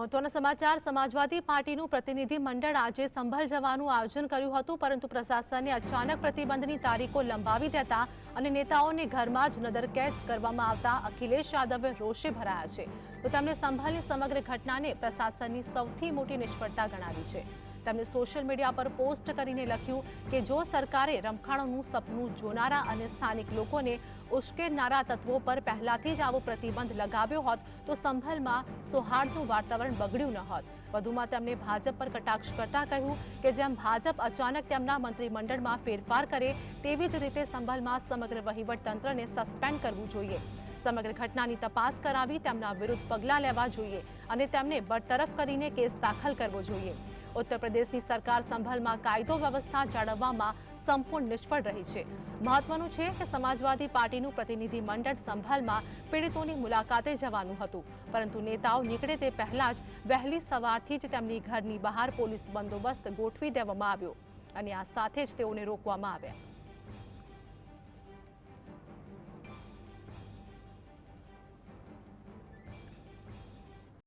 મહત્વના સમાચાર. સમાજવાદી પાર્ટીનું પ્રતિનિધિ મંડળ આજે સંભલ જવાનું આયોજન કર્યું હતું, પરંતુ પ્રશાસને અચાનક પ્રતિબંધની તારીખો લંબાવી દેતા અને નેતાઓને ઘરમાં જ નજરકેદ કરવામાં આવતા અખિલેશ યાદવે રોષે ભરાયા છે. તો તેમણે સંભલની સમગ્ર ઘટનાને પ્રશાસનની સૌથી મોટી નિષ્ફળતા ગણાવી છે. તેમણે સોશિયલ મીડિયા પર પોસ્ટ કરીને લખ્યું કે જો સરકારે રમખાણોનું સપનું જોનારા અને સ્થાનિક લોકોને ઉશ્કેરનારા તત્વો પર પહેલાથી જ આવો પ્રતિબંધ લગાવ્યો હોત, તો સંભલમાં સૌહાર્દનું વાતાવરણ બગડ્યું ન હોત. વધુમાં તેમણે ભાજપ પર કટાક્ષ કરતા કહ્યું કે જેમ ભાજપ અચાનક તેમના મંત્રીમંડળમાં ફેરફાર કરે, તેવી જ રીતે સંભલમાં સમગ્ર વહીવટતંત્રને સસ્પેન્ડ કરવું જોઈએ. સમગ્ર ઘટનાની તપાસ કરાવી તેમના વિરુદ્ધ પગલાં લેવા જોઈએ અને તેમને બરતરફ કરીને કેસ દાખલ કરવો જોઈએ. ઉત્તર પ્રદેશની સરકાર સંભલમાં કાયદો વ્યવસ્થા જાળવવામાં સંપૂર્ણ નિષ્ફળ રહી છે. મહત્વનું છે કે સમાજવાદી પાર્ટીનું પ્રતિનિધિ મંડળ સંભલમાં પીડિતોની મુલાકાતે જવાનું હતું. પરંતુ નેતાઓ નીકળે તે પહેલા જ વહેલી સવારથી જ તેમની ઘરની બહાર પોલીસ બંદોબસ્ત ગોઠવી દેવામાં આવ્યો અને આ સાથે જ તેઓને રોકવામાં આવ્યા.